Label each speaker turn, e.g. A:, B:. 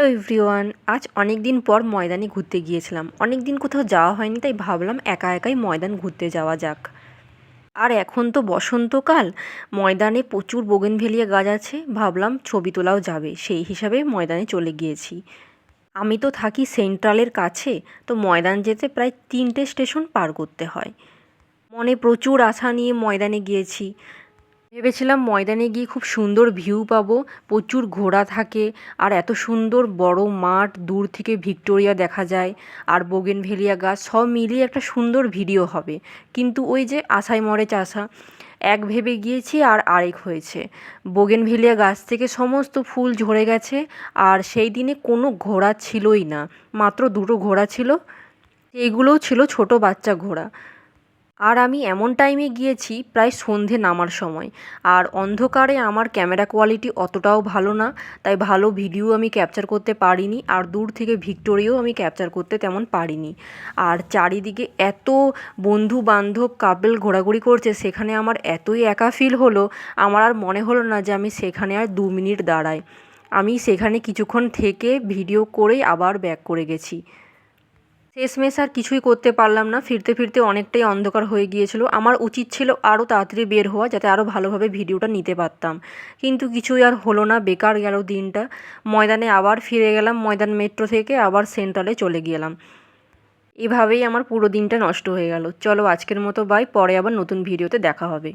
A: Hello everyone, আজ অনেক দিন পর ময়দানে ঘুরতে গিয়েছিলাম। অনেক দিন কোথাও যাওয়া হয়নি, তাই ভাবলাম একা একাই ময়দান ঘুরতে যাওয়া যাক। আর এখন তো বসন্তকাল, ময়দানে প্রচুর বোগেনভেলিয়া গাছ আছে, ভাবলাম ছবি তোলাও যাবে, সেই হিসাবে ময়দানে চলে গিয়েছি। আমি তো থাকি সেন্ট্রালের কাছে, তো ময়দান যেতে প্রায় তিনটে স্টেশন পার করতে হয়। মনে প্রচুর আশা নিয়ে ময়দানে গিয়েছি। ভেবেছিলাম ময়দানে গিয়ে খুব সুন্দর ভিউ পাবো। প্রচুর ঘোড়া থাকে আর এত সুন্দর বড় মাঠ দূর থেকে ভিক্টোরিয়া দেখা যায় আর বোগেনভেলিয়া গাছ সব মিলিয়ে একটা সুন্দর ভিডিও হবে। কিন্তু ওই যে আশায় মরে চাষা, এক ভেবে গিয়েছি আর আরেক হয়েছে। বোগেনভেলিয়া গাছ থেকে সমস্ত ফুল ঝরে গেছে আর সেই দিনে কোনো ঘোড়া ছিলই না। মাত্র দুটো ঘোড়া ছিল এইগুলোও ছিল ছোট বাচ্চা ঘোড়া। আর আমি এমন টাইমে গিয়েছি প্রায় সন্ধে নামার সময়। আর অন্ধকারে আমার ক্যামেরা কোয়ালিটি অতটাও ভালো না, তাই ভালো ভিডিও আমি ক্যাপচার করতে পারিনি, আর দূর থেকে ভিক্টোরিয়াও আমি ক্যাপচার করতে তেমন পারিনি। আর চারিদিকে এত বন্ধু বান্ধব কাপেল ঘোরাঘুরি করছে, সেখানে আমার এতই একা ফিল হলো, আমার আর মনে হলো না যে আমি সেখানে আর দু মিনিট দাঁড়াই। আমি সেখানে কিছুক্ষণ থেকে ভিডিও করেই আবার ব্যাক করে গেছি। শেষমেশ আর কিছুই করতে পারলাম না। ফিরতে ফিরতে অনেকটাই অন্ধকার হয়ে গিয়েছিল। আমার উচিত ছিল আরও তাড়াতাড়ি বের হওয়া যাতে আরও ভালোভাবে ভিডিওটা নিতে পারতাম। কিন্তু কিছুই আর হলো না। বেকার গেল দিনটা। ময়দানে আবার ফিরে গেলাম। ময়দান মেট্রো থেকে আবার সেন্ট্রালে চলে গেলাম। এভাবেই আমার পুরো দিনটা নষ্ট হয়ে গেল। চলো আজকের মতো বাই পরে আবার নতুন ভিডিওতে দেখা হবে।